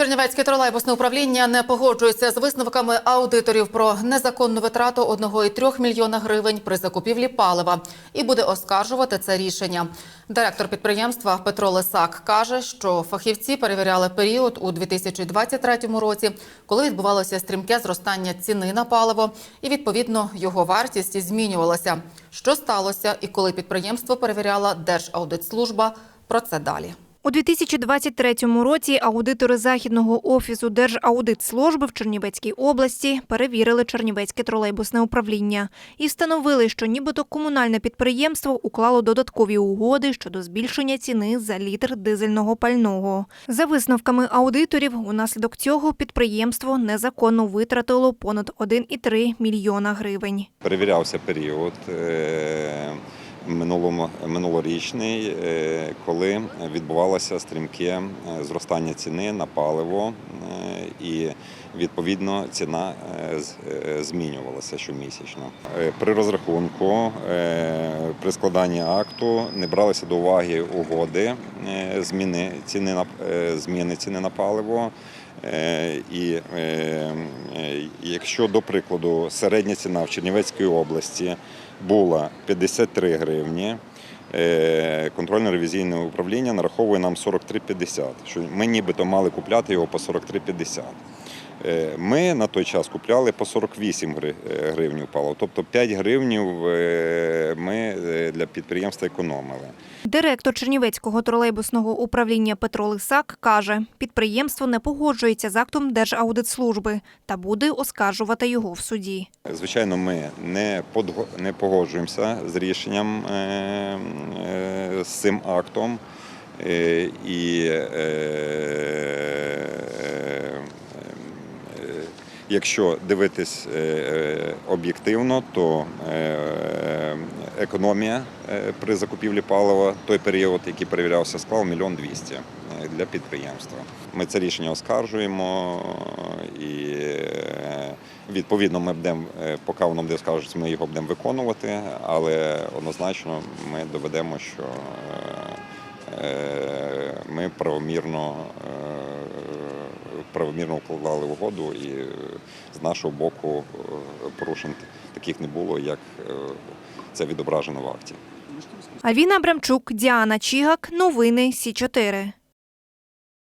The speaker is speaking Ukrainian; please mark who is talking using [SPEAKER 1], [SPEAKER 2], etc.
[SPEAKER 1] Чернівецьке тролейбусне управління не погоджується з висновками аудиторів про незаконну витрату 1,3 мільйона гривень при закупівлі палива і буде оскаржувати це рішення. Директор підприємства Петро Лисак каже, що фахівці перевіряли період у 2023 році, коли відбувалося стрімке зростання ціни на паливо, і відповідно його вартість змінювалася. Що сталося, і коли підприємство перевіряла Держаудитслужба. Про це далі.
[SPEAKER 2] У 2023 році аудитори Західного офісу Держаудитслужби в Чернівецькій області перевірили Чернівецьке тролейбусне управління і встановили, що нібито комунальне підприємство уклало додаткові угоди щодо збільшення ціни за літр дизельного пального. За висновками аудиторів, унаслідок цього підприємство незаконно витратило понад 1,3 мільйона гривень.
[SPEAKER 3] Перевірявся період е, минулому, минулорічний, е, коли відбувалося стрімке е, зростання ціни на паливо, е, і відповідно ціна змінювалася щомісячно. При розрахунку, при складанні акту не бралися до уваги угоди зміни ціни на зміни ціни на паливо. Е, І е, е, якщо, до прикладу, середня ціна в Чернівецькій області була 53 гривні, контрольно-ревізійне управління нараховує нам 43,50, що ми нібито мали купляти його по 43,50. Е, Ми на той час купляли по 48 гри- е, гривнів паливо, тобто 5 гривнів е, ми для підприємства економили.
[SPEAKER 2] Директор Чернівецького тролейбусного управління Петро Лисак каже, підприємство не погоджується з актом Держаудитслужби та буде оскаржувати його в суді.
[SPEAKER 3] Звичайно, ми не погоджуємося з рішенням з цим актом. І е, е, е, якщо дивитись е, е, об'єктивно, то е, економія при закупівлі палива той період, який перевірявся, склав мільйон двісті для підприємства. Ми це рішення оскаржуємо і відповідно ми будемо, поки воно буде скажуть, ми його будемо виконувати, але однозначно ми доведемо, що ми правомірно, правомірно укладали угоду і е, з нашого боку е, порушень таких не було, як е, це відображено в акті.
[SPEAKER 2] Авіна Абрамчук, Діана Чігак. Новини Сі 4